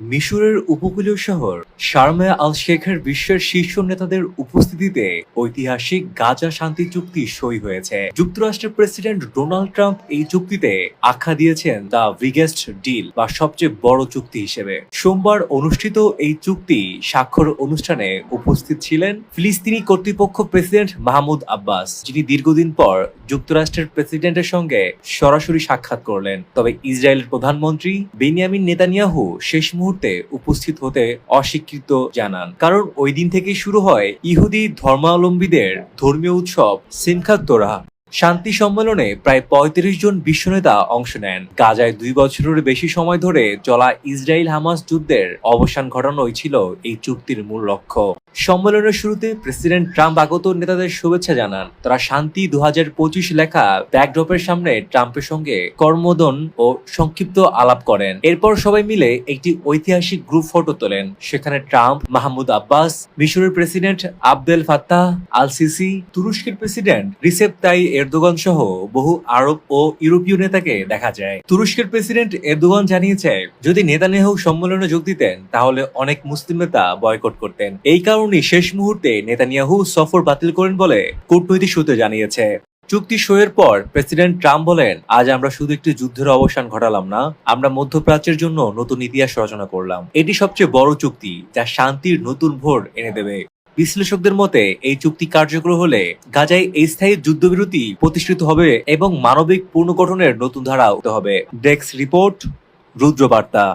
মিশরের উপকূলীয় শহর শারমে আল শেখের বিশ্বের শীর্ষ নেতাদের উপস্থিতিতে ঐতিহাসিক গাজা শান্তি চুক্তি সই হয়েছে। যুক্তরাষ্ট্রের প্রেসিডেন্ট ডোনাল্ড ট্রাম্প এই চুক্তিতে আখ্যা দিয়েছেন দ্য বিগেস্ট ডিল বা সবচেয়ে বড় চুক্তি হিসেবে। সোমবার অনুষ্ঠিত এই চুক্তি স্বাক্ষর অনুষ্ঠানে উপস্থিত ছিলেন ফিলিস্তিনি কর্তৃপক্ষ প্রেসিডেন্ট মাহমুদ আব্বাস, যিনি দীর্ঘদিন পর যুক্তরাষ্ট্রের প্রেসিডেন্টের সঙ্গে সরাসরি সাক্ষাৎ করলেন। তবে ইসরায়েলের প্রধানমন্ত্রী বেনিয়ামিন নেতানিয়াহু শেষ উপস্থিত হতে অস্বীকৃত জানান। কারণ ওই দিন থেকে শুরু হয় ইহুদি ধর্মাবলম্বীদের ধর্মীয় উৎসব সিনখাত তোরা শান্তি সম্মেলনে প্রায় পঁয়ত্রিশ জন বিশ্বনেতা অংশ নেন। গাজায় দুই বছরের বেশি সময় ধরে চলা ইসরায়েল হামাস যুদ্ধের অবসান ঘটানোই ছিল এই চুক্তির মূল লক্ষ্য। সম্মেলনের শুরুতে প্রেসিডেন্ট ট্রাম্প আগত নেতাদের শুভেচ্ছা জানান। তারা শান্তি দু পঁচিশ লেখা ব্যাকড্রপের সামনে ট্রাম্পের সঙ্গে কর্মদন ও সংক্ষিপ্ত আলাপ করেন। এরপর সবাই মিলে একটি ঐতিহাসিক গ্রুপ ফটো তোলেন। সেখানে ট্রাম্প, মাহমুদ আব্বাস, মিশরের president Abdel Fattah al Sisi তুরস্কের প্রেসিডেন্ট রিসেপ তাই এরদোগান সহ বহু আরব ও ইউরোপীয় নেতাকে দেখা যায়। তুরস্কের প্রেসিডেন্ট এরদোগান জানিয়েছে, যদি নেতানিয়াহু সম্মেলনে যোগ দিতেন, তাহলে অনেক মুসলিম নেতা বয়কট করতেন। এই কারণে শেষ মুহূর্তে নেতানিয়াহু সফর বাতিল করেন বলে কূটনৈতিক সূত্রে জানিয়েছে। চুক্তি সইয়ের পর প্রেসিডেন্ট ট্রাম্প বলেন, আজ আমরা শুধু একটি যুদ্ধের অবসান ঘটালাম না, আমরা মধ্যপ্রাচ্যের জন্য নতুন ইতিহাস রচনা করলাম। এটি সবচেয়ে বড় চুক্তি যা শান্তির নতুন ভোর এনে দেবে। বিশ্লেষকদের মতে, এই চুক্তি কার্যকর হলে গাজায় এই স্থায়ী যুদ্ধবিরতি প্রতিষ্ঠিত হবে এবং মানবিক পুনর্গঠনের নতুন ধারা হতে হবে। Desk report, Rudrabarta.